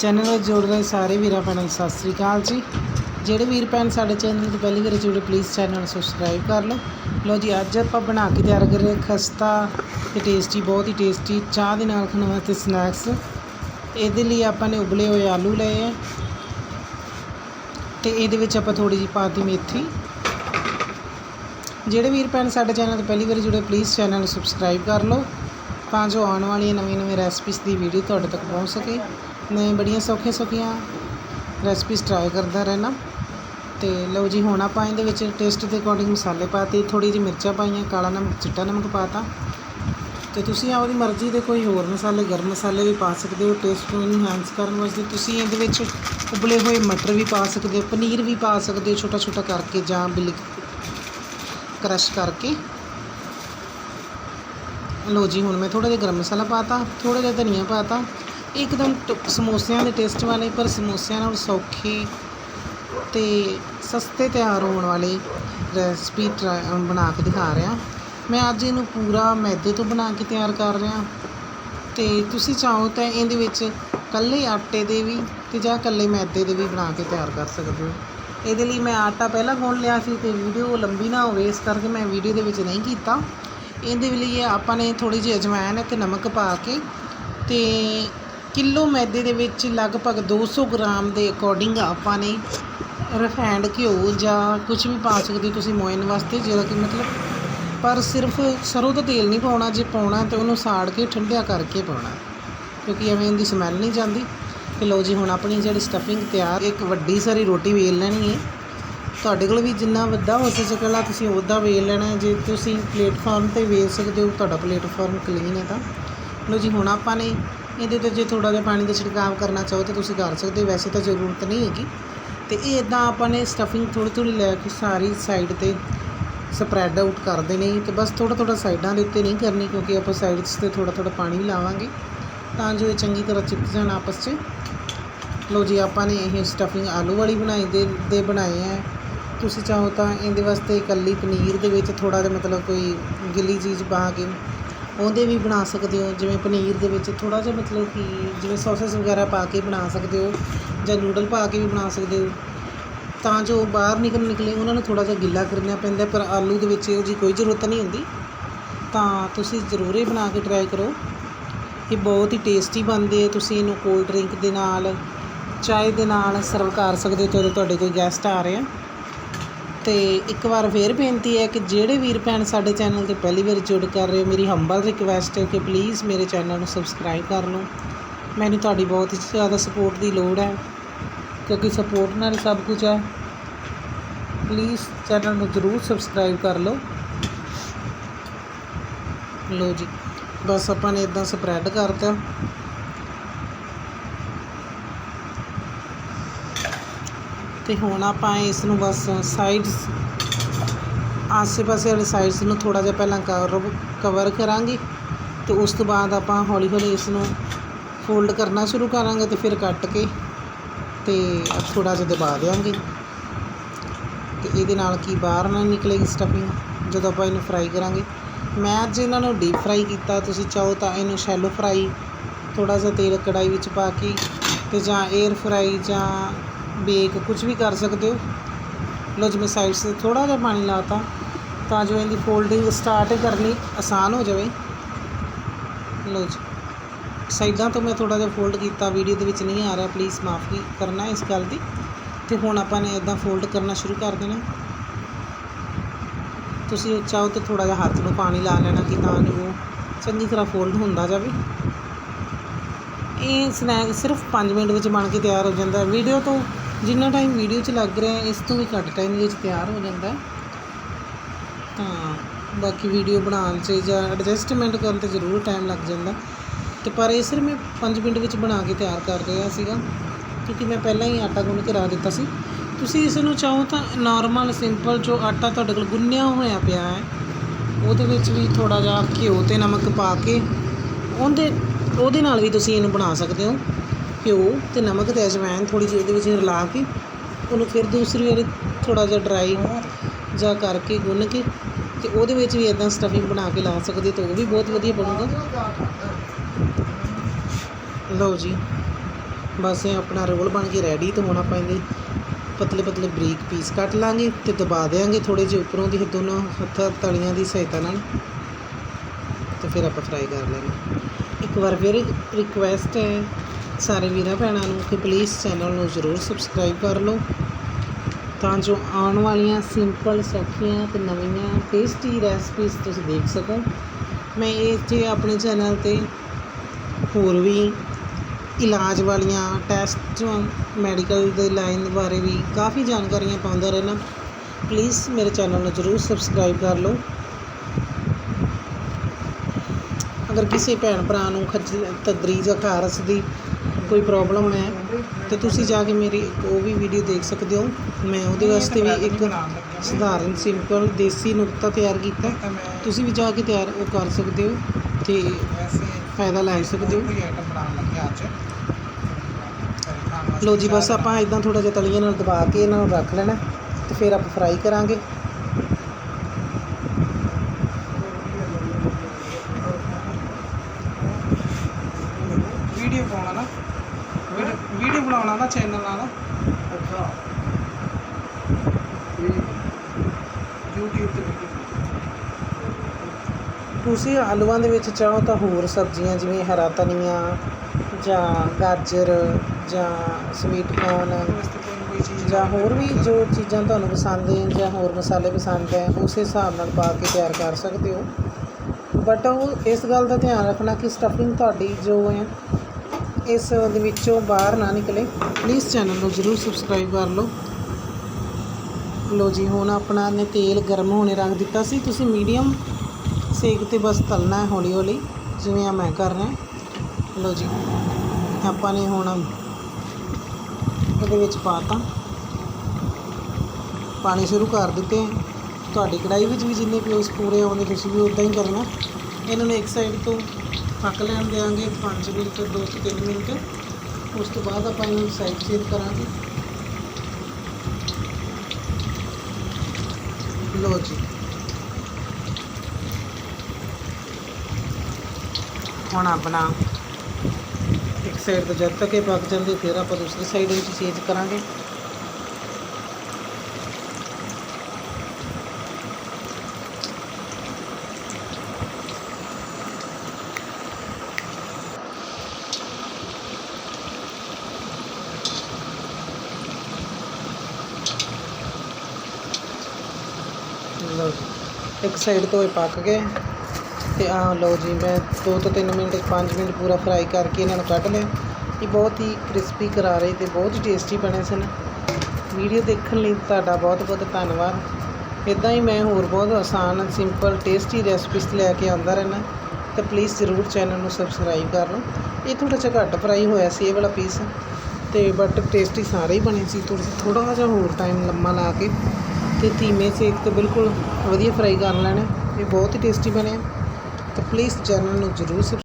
Channel ਵਿੱਚ ਜੁੜ ਰਹੇ ਸਾਰੇ ਵੀਰਾਂ ਭੈਣਾਂ ਨੂੰ ਸਤਿ ਸ੍ਰੀ ਅਕਾਲ ਜੀ। ਜਿਹੜੇ ਵੀਰ ਭੈਣ ਸਾਡੇ ਚੈਨਲ ਤੇ ਪਹਿਲੀ ਵਾਰ ਜੁੜੇ ਪਲੀਜ਼ ਚੈਨਲ ਨੂੰ ਸਬਸਕ੍ਰਾਈਬ ਕਰ ਲਓ। ਲਓ ਜੀ, ਅੱਜ ਆਪਾਂ ਬਣਾ ਕੇ ਤਿਆਰ ਕਰ ਰਹੇ ਖਸਤਾ ਤੇ ਟੇਸਟੀ ਬਹੁਤ ਹੀ ਟੇਸਟੀ ਚਾਹ ਦੇ ਨਾਲ ਖਾਣ ਵਾਸਤੇ ਸਨੈਕਸ ਇਹਦੇ ਲਈ ਆਪਾਂ ਨੇ ਉਬਲੇ ਹੋਏ ਆਲੂ ਲਏ ਆ ਤੇ ਇਹਦੇ ਵਿੱਚ ਆਪਾਂ ਥੋੜੀ ਜਿਹੀ ਪਾਤੀ ਮੇਥੀ। ਜਿਹੜੇ ਵੀਰ ਭੈਣ ਸਾਡੇ ਚੈਨਲ ਤੇ ਪਹਿਲੀ ਵਾਰ ਜੁੜੇ ਪਲੀਜ਼ ਚੈਨਲ ਨੂੰ ਸਬਸਕ੍ਰਾਈਬ ਕਰ ਲਓ ਤਾਂ ਜੋ ਆਉਣ ਵਾਲੀਆਂ ਨਵੀਆਂ ਨਵੀਂ ਰੈਸਪੀਜ਼ ਦੀ ਵੀਡੀਓ ਤੁਹਾਡੇ ਤੱਕ ਪਹੁੰਚ ਸਕੇ। ਮੈਂ ਬੜੀਆਂ ਸੌਖੀਆਂ ਸੌਖੀਆਂ ਰੈਸਪੀਸ ਟਰਾਈ ਕਰਦਾ ਰਹਿਣਾ। ਤੇ ਲਓ ਜੀ, ਹੁਣ ਆਪਾਂ ਇਹਦੇ ਵਿੱਚ ਟੇਸਟ ਦੇ ਅਕੋਰਡਿੰਗ ਮਸਾਲੇ ਪਾਤੇ ਥੋੜੀ ਜਿਹੀ ਮਿਰਚਾਂ ਪਾਈਆਂ, ਕਾਲਾ ਨਮਕ, ਚਿੱਟਾ ਨਮਕ ਪਾਤਾ। ਤੇ ਤੁਸੀਂ ਆਪਦੀ ਮਰਜ਼ੀ ਦੇ ਕੋਈ ਹੋਰ ਮਸਾਲੇ, ਗਰਮ ਮਸਾਲੇ ਵੀ ਪਾ ਸਕਦੇ ਹੋ ਟੇਸਟ ਨੂੰ ਇਨਹਾਂਸ ਕਰਨ ਵਾਸਤੇ। ਤੁਸੀਂ ਇਹਦੇ ਵਿੱਚ ਉਬਲੇ ਹੋਏ ਮਟਰ ਵੀ ਪਾ ਸਕਦੇ ਹੋ, ਪਨੀਰ ਵੀ ਪਾ ਸਕਦੇ ਹੋ ਛੋਟਾ ਛੋਟਾ ਕਰਕੇ ਜਾਂ ਬਿਲਿਕ ਕ੍ਰਸ਼ ਕਰਕੇ। ਲਓ ਜੀ, ਹੁਣ ਮੈਂ ਥੋੜਾ ਜਿਹਾ ਗਰਮ ਮਸਾਲਾ ਪਾਤਾ ਥੋੜਾ ਜਿਹਾ ਧਨੀਆ ਪਾਤਾ। ਇੱਕਦਮ ਟ- ਸਮੋਸਿਆਂ ਦੇ ਟੇਸਟ ਵਾਲੇ, ਪਰ ਸਮੋਸਿਆਂ ਨਾਲ ਸੌਖੀ ਤੇ ਸਸਤੇ ਤਿਆਰ ਹੋਣ ਵਾਲੀ ਰੈਸਪੀ ਟਰਾ- ਬਣਾ ਕੇ ਦਿਖਾ ਰਿਹਾ। ਮੈਂ ਅੱਜ ਇਹਨੂੰ ਪੂਰਾ ਮੈਦੇ ਤੋਂ ਬਣਾ ਕੇ ਤਿਆਰ ਕਰ ਰਿਹਾ। ਤੇ ਤੁਸੀਂ ਚਾਹੋ ਤਾਂ ਇਹਦੇ ਵਿੱਚ ਕੱਲੇ ਆਟੇ ਦੇ ਵੀ ਤੇ ਜਾਂ ਕੱਲੇ ਮੈਦੇ ਦੇ ਵੀ ਬਣਾ ਕੇ ਤਿਆਰ ਕਰ ਸਕਦੇ ਹੋ। ਇਹਦੇ ਲਈ ਮੈਂ ਆਟਾ ਪਹਿਲਾਂ ਗੁੰਨ ਲਿਆ ਸੀ ਤੇ ਵੀਡੀਓ ਲੰਬੀ ਨਾ ਹੋਵੇ, ਇਸ ਕਰਕੇ ਮੈਂ ਵੀਡੀਓ ਦੇ ਵਿੱਚ ਨਹੀਂ ਕੀਤਾ। ਇਹਦੇ ਲਈ ਆਪਾਂ ਨੇ ਥੋੜੀ ਜਿਹੀ ਅਜਵਾਇਣ ਤੇ ਨਮਕ ਪਾ ਕੇ ਤੇ ਕਿਲੋ ਮੈਦੇ ਦੇ ਵਿੱਚ ਲਗਭਗ 200 ਗ੍ਰਾਮ ਦੇ ਅਕੋਰਡਿੰਗ ਆਪਾਂ ਨੇ ਰਿਫਾਈਂਡ ਘਿਓ ਜਾਂ ਕੁਝ ਵੀ ਪਾ ਸਕਦੇ ਹੋ ਤੁਸੀਂ ਮੋਇਨ ਵਾਸਤੇ, ਜਿਹੜਾ ਕਿ ਮਤਲਬ ਪਰ ਸਿਰਫ ਸਰੋਂ ਦਾ ਤੇਲ ਨਹੀਂ ਪਾਉਣਾ, ਜੇ ਪਾਉਣਾ ਤੇ ਉਹਨੂੰ ਸਾੜ ਕੇ ਠੰਡਿਆ ਕਰਕੇ ਪਾਉਣਾ ਕਿਉਂਕਿ ਐਵੇਂ ਇਹਦੀ ਸਮੈਲ ਨਹੀਂ ਜਾਂਦੀ। ਤੇ ਲਓ ਜੀ, ਹੁਣ ਆਪਣੀ ਜਿਹੜੀ ਸਟਫਿੰਗ ਤਿਆਰ, ਇੱਕ ਵੱਡੀ ਸਾਰੀ ਰੋਟੀ ਵੇਲ ਲੈਣੀ ਹੈ। ਤੁਹਾਡੇ ਕੋਲ ਵੀ ਜਿੰਨਾ ਵੱਡਾ ਹੋ ਸਕੇਗਾ ਤੁਸੀਂ ਉਹਦਾ ਵੇਲ ਲੈਣਾ ਜੇ ਤੁਸੀਂ ਪਲੇਟਫਾਰਮ ਤੇ ਵੇਲ ਸਕਦੇ ਹੋ, ਤੁਹਾਡਾ ਪਲੇਟਫਾਰਮ ਕਲੀਨ ਹੈ ਤਾਂ। ਲਓ ਜੀ, ਹੁਣ ਆਪਾਂ ਨੇ ਇਹਦੇ ਤੇ ਜੇ ਥੋੜਾ ਜਿਹਾ ਪਾਣੀ ਦਾ ਛਿੜਕਾਵ ਕਰਨਾ ਚਾਹੋ ਤਾਂ ਤੁਸੀਂ ਕਰ ਸਕਦੇ ਹੋ। ਵੈਸੇ ਤਾਂ ਜ਼ਰੂਰਤ ਨਹੀਂ ਹੈਗੀ। ਤੇ ਇਹ ਇਦਾਂ ਆਪਾਂ ਨੇ ਸਟਫਿੰਗ ਥੋੜੀ ਥੋੜੀ ਲੈ ਕੇ ਸਾਰੀ ਸਾਈਡ ਤੇ ਸਪਰੈਡ ਆਊਟ ਕਰ ਦੇਣੀ ਤੇ ਬਸ ਥੋੜਾ ਥੋੜਾ ਸਾਈਡਾਂ ਦੇ ਉੱਤੇ ਨਹੀਂ ਕਰਨੀ ਕਿਉਂਕਿ ਆਪਾਂ ਸਾਈਡਸ ਤੇ ਥੋੜਾ ਥੋੜਾ ਪਾਣੀ ਲਾਵਾਂਗੇ। ਤਾਂ ਜੋ ਇਹ ਚੰਗੀ ਤਰ੍ਹਾਂ ਚਿਪਕ ਜਾਣ ਆਪਸ 'ਚ। ਲਓ ਜੀ, ਆਪਾਂ ਨੇ ਇਹ ਸਟਫਿੰਗ ਆਲੂ ਵਾਲੀ ਬਣਾਈ ਦੇ ਦੇ ਬਣਾਏ ਆ। ਤੁਸੀਂ ਚਾਹੋ ਤਾਂ ਇਹਦੇ ਵਾਸਤੇ ਇਕੱਲੀ ਪਨੀਰ ਦੇ ਵਿੱਚ ਥੋੜਾ ਜਿਹਾ ਮਤਲਬ ਕੋਈ ਗਿੱਲੀ ਚੀਜ਼ ਪਾ ਕੇ ਉਹਦੇ ਵੀ ਬਣਾ ਸਕਦੇ ਹੋ, ਜਿਵੇਂ ਪਨੀਰ ਦੇ ਵਿੱਚ ਥੋੜ੍ਹਾ ਜਿਹਾ ਮਤਲਬ ਕਿ ਜਿਵੇਂ ਸੌਸਸ ਵਗੈਰਾ ਪਾ ਕੇ ਬਣਾ ਸਕਦੇ ਹੋ ਜਾਂ ਨੂਡਲ ਪਾ ਕੇ ਵੀ ਬਣਾ ਸਕਦੇ ਹੋ। ਤਾਂ ਜੋ ਬਾਹਰ ਨਿਕਲ ਨਿਕਲੇ, ਉਹਨਾਂ ਨੂੰ ਥੋੜ੍ਹਾ ਜਿਹਾ ਗਿੱਲਾ ਕਰਨਾ ਪੈਂਦਾ, ਪਰ ਆਲੂ ਦੇ ਵਿੱਚ ਇਹੋ ਜਿਹੀ ਕੋਈ ਜ਼ਰੂਰਤ ਨਹੀਂ ਹੁੰਦੀ। ਤਾਂ ਤੁਸੀਂ ਜ਼ਰੂਰ ਇਹ ਬਣਾ ਕੇ ਟਰਾਈ ਕਰੋ। ਇਹ ਬਹੁਤ ਹੀ ਟੇਸਟੀ ਬਣਦੇ ਆ, ਤੁਸੀਂ ਇਹਨੂੰ ਕੋਲਡ ਡਰਿੰਕ ਦੇ ਨਾਲ, ਚਾਹ ਦੇ ਨਾਲ ਸਰਵ ਕਰ ਸਕਦੇ ਹੋ ਜਦੋਂ ਤੁਹਾਡੇ ਕੋਈ ਗੈਸਟ ਆ ਰਹੇ ਆ। ਤੇ ਇੱਕ ਵਾਰ ਫੇਰ ਬੇਨਤੀ ਹੈ ਕਿ ਜਿਹੜੇ ਵੀਰ ਭੈਣ ਸਾਡੇ ਚੈਨਲ ਤੇ ਪਹਿਲੀ ਵਾਰ ਜੁੜ ਕਰ ਰਹੇ ਹੋ, ਮੇਰੀ ਹੰਬਲ ਰਿਕਵੈਸਟ ਹੈ ਕਿ ਪਲੀਜ਼ ਮੇਰੇ ਚੈਨਲ ਨੂੰ ਸਬਸਕ੍ਰਾਈਬ ਕਰ ਲਓ। ਮੈਨੂੰ ਤੁਹਾਡੀ ਬਹੁਤ ਜ਼ਿਆਦਾ ਸਪੋਰਟ ਦੀ ਲੋੜ ਹੈ, ਕਿਉਂਕਿ ਸਪੋਰਟ ਨਾਲ ਸਭ ਕੁਝ ਹੈ। ਪਲੀਜ਼ ਚੈਨਲ ਨੂੰ ਜ਼ਰੂਰ ਸਬਸਕ੍ਰਾਈਬ ਕਰ ਲਓ। ਲੋ ਜੀ, ਬਸ ਆਪਾਂ ਨੇ ਇਦਾਂ ਸਪਰੈਡ ਕਰਤਾ। ਤੇ ਹੁਣ ਆਪਾਂ ਇਸ ਨੂੰ ਬਸ ਸਾਈਡਸ ਆਸੇ-ਪਾਸੇ ਵਾਲੇ ਸਾਈਡਸ ਨੂੰ ਥੋੜਾ ਜਿਹਾ ਪਹਿਲਾਂ ਕਵਰ ਕਵਰ ਕਰਾਂਗੇ ਤੇ ਉਸ ਤੋਂ ਬਾਅਦ ਆਪਾਂ ਹੌਲੀ-ਹੌਲੀ ਇਸ ਨੂੰ ਫੋਲਡ ਕਰਨਾ ਸ਼ੁਰੂ ਕਰਾਂਗੇ ਤੇ ਫਿਰ ਕੱਟ ਕੇ ਤੇ ਥੋੜਾ ਜਿਹਾ ਦਬਾ ਦੇਵਾਂਗੇ ਤੇ ਇਹਦੇ ਨਾਲ ਕੀ ਬਾਹਰ ਨਾ ਨਿਕਲੇਗੀ ਸਟਫਿੰਗ ਜਦੋਂ ਆਪਾਂ ਇਹਨੂੰ ਫਰਾਈ ਕਰਾਂਗੇ। ਮੈਂ ਅੱਜ ਇਹਨਾਂ ਨੂੰ ਡੀਪ ਫਰਾਈ ਕੀਤਾ, ਤੁਸੀਂ ਚਾਹੋ ਤਾਂ ਇਹਨੂੰ ਸ਼ੈਲੋ ਫਰਾਈ ਥੋੜਾ ਜਿਹਾ ਤੇਲ ਕੜਾਈ ਵਿੱਚ ਪਾ ਕੇ ਤੇ ਜਾਂ 에ਅਰ ਫਰਾਈ ਜਾਂ ਬੇਕ ਕੁਝ ਵੀ ਕਰ ਸਕਦੇ ਹੋ। ਲੋ ਜਿਵੇਂ ਸਾਈਡ ਤੇ ਥੋੜਾ ਜਿਹਾ ਪਾਣੀ ਲਾਤਾ ਤਾਂ ਜੋ ਇਹਦੀ ਫੋਲਡਿੰਗ ਸਟਾਰਟ ਕਰਨੀ ਆਸਾਨ ਹੋ ਜਾਵੇ। ਲੋ ਜੀ, ਸਾਈਡਾਂ ਤੋਂ ਮੈਂ ਥੋੜਾ ਜਿਹਾ ਫੋਲਡ ਕੀਤਾ ਵੀਡੀਓ ਦੇ ਵਿੱਚ ਨਹੀਂ ਆ ਰਿਹਾ ਪਲੀਜ਼ ਮਾਫੀ ਕਰਨਾ ਇਸ ਗੱਲ ਦੀ। ਤੇ ਹੁਣ ਆਪਾਂ ਨੇ ਇਦਾਂ ਫੋਲਡ ਕਰਨਾ ਸ਼ੁਰੂ ਕਰ ਦੇਣਾ। ਤੁਸੀਂ ਚਾਹੋ ਤਾਂ ਥੋੜਾ ਜਿਹਾ ਹੱਥ ਨੂੰ ਪਾਣੀ ਲਾ ਲੈਣਾ ਕਿ ਤਾਂ ਜੋ ਚੰਗੀ ਤਰ੍ਹਾਂ ਫੋਲਡ ਹੁੰਦਾ ਜਾਵੇ। ਇਹ ਸਨੈਕ ਸਿਰਫ 5 ਮਿੰਟ ਵਿੱਚ ਬਣ ਕੇ ਤਿਆਰ ਹੋ ਜਾਂਦਾ। ਵੀਡੀਓ ਤੋਂ ਜਿੰਨਾ ਟਾਈਮ ਵੀਡੀਓ 'ਚ ਲੱਗ ਰਿਹਾ, ਇਸ ਤੋਂ ਵੀ ਘੱਟ ਟਾਈਮ ਵਿੱਚ ਤਿਆਰ ਹੋ ਜਾਂਦਾ ਤਾਂ ਬਾਕੀ ਵੀਡੀਓ ਬਣਾਉਣ 'ਚ ਜਾਂ ਐਡਜਸਟਮੈਂਟ ਕਰਨ 'ਤੇ ਜ਼ਰੂਰ ਟਾਈਮ ਲੱਗ ਜਾਂਦਾ। ਤੇ ਪਰ ਇਹ ਸਿਰਫ ਮੈਂ 5 ਮਿੰਟ ਵਿੱਚ ਬਣਾ ਕੇ ਤਿਆਰ ਕਰ ਰਿਹਾ ਸੀਗਾ, ਕਿਉਂਕਿ ਮੈਂ ਪਹਿਲਾਂ ਹੀ ਆਟਾ ਗੁੰਨ ਕੇ ਰੱਖ ਦਿੱਤਾ ਸੀ। ਤੁਸੀਂ ਇਸ ਨੂੰ ਚਾਹੋ ਤਾਂ ਨਾਰਮਲ ਸਿੰਪਲ ਜੋ ਆਟਾ ਤੁਹਾਡੇ ਕੋਲ ਗੁੰਨਿਆ ਹੋਇਆ ਪਿਆ ਹੈ, ਉਹਦੇ ਵਿੱਚ ਵੀ ਥੋੜਾ ਜਿਹਾ ਘਿਓ ਤੇ ਨਮਕ ਪਾ ਕੇ, ਉਹਦੇ ਉਹਦੇ ਨਾਲ ਵੀ ਤੁਸੀਂ ਇਹਨੂੰ ਬਣਾ ਸਕਦੇ ਹੋ। ਘਿਓ ਅਤੇ ਨਮਕ ਤੇ ਅਜਵਾਇਣ ਥੋੜ੍ਹੀ ਜਿਹੀ ਉਹਦੇ ਵਿੱਚ ਰਲਾ ਕੇ ਉਹਨੂੰ ਫਿਰ ਦੂਸਰੀ ਵਾਰੀ ਥੋੜ੍ਹਾ ਜਿਹਾ ਡਰਾਈ ਜਾਂ ਕਰਕੇ ਗੁੰਨ ਕੇ ਅਤੇ ਉਹਦੇ ਵਿੱਚ ਵੀ ਇੱਦਾਂ ਸਟਫਿੰਗ ਬਣਾ ਕੇ ਲਾ ਸਕਦੇ ਤਾਂ ਉਹ ਵੀ ਬਹੁਤ ਵਧੀਆ ਬਣੂਗਾ। ਲਓ ਜੀ, ਬਸ ਇਹ ਆਪਣਾ ਰੋਲ ਬਣ ਕੇ ਰੈਡੀ ਤਾਂ ਹੁਣ ਆਪਾਂ ਇਹਦੇ ਪਤਲੇ ਪਤਲੇ ਬਰੀਕ ਪੀਸ ਕੱਟ ਲਾਂਗੇ ਤੇ ਦਬਾ ਦੇਾਂਗੇ ਥੋੜੇ ਜਿਹੇ ਉੱਪਰੋਂ ਦੀ ਦੋਨੋਂ ਹੱਥਾਂ ਤਲੀਆਂ ਦੀ ਸਹਾਇਤਾ ਨਾਲ ਤੇ ਫਿਰ ਆਪਾਂ ਫਰਾਈ ਕਰ ਲੈਣਾ ਇੱਕ ਵਾਰ ਫਿਰ ਰਿਕੁਐਸਟ ਹੈ। ਸਾਰੇ ਵੀਰਾਂ ਭੈਣਾਂ ਨੂੰ ਕਿ ਪਲੀਜ਼ ਚੈਨਲ ਨੂੰ ਜ਼ਰੂਰ ਸਬਸਕ੍ਰਾਈਬ ਕਰ ਲਓ। ਤਾਂ ਜੋ ਆਉਣ ਵਾਲੀਆਂ ਸਿੰਪਲ ਸੌਖੀਆਂ ਤੇ ਨਵੀਆਂ ਟੇਸਟੀ ਰੈਸਪੀਜ਼ ਤੁਸੀਂ ਦੇਖ ਸਕੋ। ਮੈਂ ਇਹ ਜੇ ਆਪਣੇ ਚੈਨਲ ਤੇ ਹੋਰ ਵੀ ਇਲਾਜ ਵਾਲੀਆਂ ਟੈਸਟ ਮੈਡੀਕਲ ਦੇ ਲਾਈਨ ਬਾਰੇ ਵੀ ਕਾਫੀ ਜਾਣਕਾਰੀਆਂ ਪਾਉਂਦਾ ਰਹਿਣਾ ਪਲੀਜ਼ ਮੇਰੇ ਚੈਨਲ ਨੂੰ ਜ਼ਰੂਰ ਸਬਸਕ੍ਰਾਈਬ ਕਰ ਲਓ। ਅਗਰ ਕਿਸੇ ਭੈਣ ਭਰਾ ਨੂੰ ਖੱਜਲ ਤਦਰੀ ਜਾਂ ਖਾਰਸ ਦੀ ਕੋਈ ਪ੍ਰੋਬਲਮ ਹੈ ਤੇ ਤੁਸੀਂ ਜਾ ਕੇ ਮੇਰੀ ਉਹ ਵੀ ਵੀਡੀਓ ਦੇਖ ਸਕਦੇ ਹੋ। ਮੈਂ ਉਹਦੇ ਵਾਸਤੇ ਵੀ ਇੱਕ ਸਧਾਰਨ ਸਿੰਪਲ ਦੇਸੀ ਨੁਕਤਾ ਤਿਆਰ ਕੀਤਾ। ਤੁਸੀਂ ਵੀ ਜਾ ਕੇ ਤਿਆਰ ਉਹ ਕਰ ਸਕਦੇ ਹੋ ਤੇ ਫਾਇਦਾ ਲੈ ਸਕਦੇ ਹੋ। ਲੋ ਜੀ ਬਸ ਆਪਾਂ ਇਦਾਂ ਥੋੜਾ ਜਿਹਾ ਤਲੀਆਂ ਨਾਲ ਦਬਾ ਕੇ ਇਹਨਾਂ ਨੂੰ ਰੱਖ ਲੈਣਾ ਤੇ ਫਿਰ ਆਪਾਂ ਫਰਾਈ ਕਰਾਂਗੇ ਵੀਡੀਓ ਪਾਉਣਾ ਨਾ ਵੀਡੀਓ ਬਣਾਉਣਾ ਨਾ ਚੈਨਲ ਨਾਲ ਅੱਛਾ YouTube ਤੇ ਤੁਸੀਂ ਆਲੂਆਂ ਦੇ ਵਿੱਚ ਚਾਹੋ ਤਾਂ ਹੋਰ ਸਬਜ਼ੀਆਂ ਜਿਵੇਂ ਹਰਾ ਧਨੀਆ ਜਾਂ ਗਾਜਰ ਜਾਂ ਸਵੀਟ ਕੋਰਨ ਜਾਂ ਹੋਰ ਵੀ ਜੋ ਚੀਜ਼ਾਂ ਤੁਹਾਨੂੰ ਪਸੰਦ ਹੈ ਜਾਂ ਹੋਰ ਮਸਾਲੇ ਪਸੰਦ ਹੈ ਉਸ ਹਿਸਾਬ ਨਾਲ ਪਾ ਕੇ ਤਿਆਰ ਕਰ ਸਕਦੇ ਹੋ। ਬਟ ਉਹ ਇਸ ਗੱਲ ਦਾ ਧਿਆਨ ਰੱਖਣਾ ਕਿ ਸਟਫਿੰਗ ਤੁਹਾਡੀ ਜੋ ਹੈ ਇਸ ਦੇ ਵਿੱਚੋਂ ਬਾਹਰ ਨਾ ਨਿਕਲੇ। ਪਲੀਜ਼ ਚੈਨਲ ਨੂੰ ਜ਼ਰੂਰ ਸਬਸਕ੍ਰਾਈਬ ਕਰ ਲਓ। ਲੋ ਜੀ, ਹੁਣ ਆਪਣਾ ਨੇ ਤੇਲ ਗਰਮ ਹੋਣੇ ਰੱਖ ਦਿੱਤਾ ਸੀ। ਤੁਸੀਂ ਮੀਡੀਅਮ ਸੇਕ ਤੇ ਬਸ ਤਲਣਾ ਹੈ ਹੌਲੀ ਹੌਲੀ, ਜਿਵੇਂ ਆ ਮੈਂ ਕਰ ਰਿਹਾ। ਲੋ ਜੀ, ਆਪਾਂ ਨੇ ਹੁਣ ਇਹਦੇ ਵਿੱਚ ਪਾਤਾ ਪਾਣੀ ਸ਼ੁਰੂ ਕਰ ਦਿੱਤੇ। ਤੁਹਾਡੀ ਕੜਾਈ ਵਿੱਚ ਵੀ ਜਿੰਨੇ ਪਿਓਸ ਪੂਰੇ ਆਉਂਦੇ ਤੁਸੀਂ ਵੀ ਉਦਾਂ ਹੀ ਕਰਨਾ। ਇਹਨਾਂ ਨੂੰ ਇੱਕ ਸਾਈਡ ਤੋਂ ਪੱਕ ਲੈਣ ਦੇਵਾਂਗੇ 5 ਮਿੰਟ 2 ਤੋਂ 3 ਮਿੰਟ। ਉਸ ਤੋਂ ਬਾਅਦ ਆਪਾਂ ਇਹਨਾਂ ਸਾਈਡ ਚੇਂਜ ਕਰਾਂਗੇ। ਲੋ ਜੀ। ਹੁਣ ਆਪਣਾ ਇੱਕ ਸਾਈਡ ਤੋਂ ਜਦ ਤੱਕ ਇਹ ਪੱਕ ਜਾਂਦੇ, ਫਿਰ ਆਪਾਂ ਦੂਸਰੀ ਸਾਈਡ ਵਿੱਚ ਚੇਂਜ ਕਰਾਂਗੇ ਲਓ ਜੀ ਇੱਕ ਸਾਈਡ ਤੋਂ ਇਹ ਪੱਕ ਗਏ ਤੇ ਆਹ ਲਓ ਜੀ, ਮੈਂ 2 ਤੋਂ 3 ਮਿੰਟ 5 ਮਿੰਟ ਪੂਰਾ ਫਰਾਈ ਕਰਕੇ ਇਹਨਾਂ ਨੂੰ ਕੱਢ ਲਿਆ। ਇਹ ਬਹੁਤ ਹੀ ਕ੍ਰਿਸਪੀ ਕਰਾ ਰਹੇ ਤੇ ਬਹੁਤ ਹੀ ਟੇਸਟੀ ਬਣੇ ਸਨ। ਵੀਡੀਓ ਦੇਖਣ ਲਈ ਤੁਹਾਡਾ ਬਹੁਤ ਬਹੁਤ ਧੰਨਵਾਦ। ਇਦਾਂ ਹੀ ਮੈਂ ਹੋਰ ਬਹੁਤ ਆਸਾਨ ਸਿੰਪਲ ਟੇਸਟੀ ਰੈਸਪੀਸ ਲੈ ਕੇ ਆਉਂਦਾ ਰਹਿਣਾ ਤਾਂ ਪਲੀਜ਼ ਜ਼ਰੂਰ ਚੈਨਲ ਨੂੰ ਸਬਸਕ੍ਰਾਈਬ ਕਰ ਲਓ। ਇਹ ਥੋੜਾ ਜਿਹਾ ਘੱਟ ਫਰਾਈ ਹੋਇਆ ਸੀ ਇਹ ਵਾਲਾ ਪੀਸ ਤੇ ਬਟ ਟੇਸਟੀ ਸਾਰੇ ਹੀ ਬਣੇ ਸੀ। ਥੋੜਾ ਜਿਹਾ ਹੋਰ ਟਾਈਮ ਲੰਮਾ ਲਾ ਕੇ ਤੇ ਧੀਮੇ ਸੇਕ ਤੇ ਬਿਲਕੁਲ ਵਧੀਆ ਫਰਾਈ ਕਰ ਲੈਣਾ ਇਹ ਬਹੁਤ ਹੀ ਟੇਸਟੀ ਬਣਿਆ ਤਾਂ ਪਲੀਜ਼ ਚੈਨਲ ਨੂੰ ਜ਼ਰੂਰ ਸਬਸਕ੍ਰਾਈਬ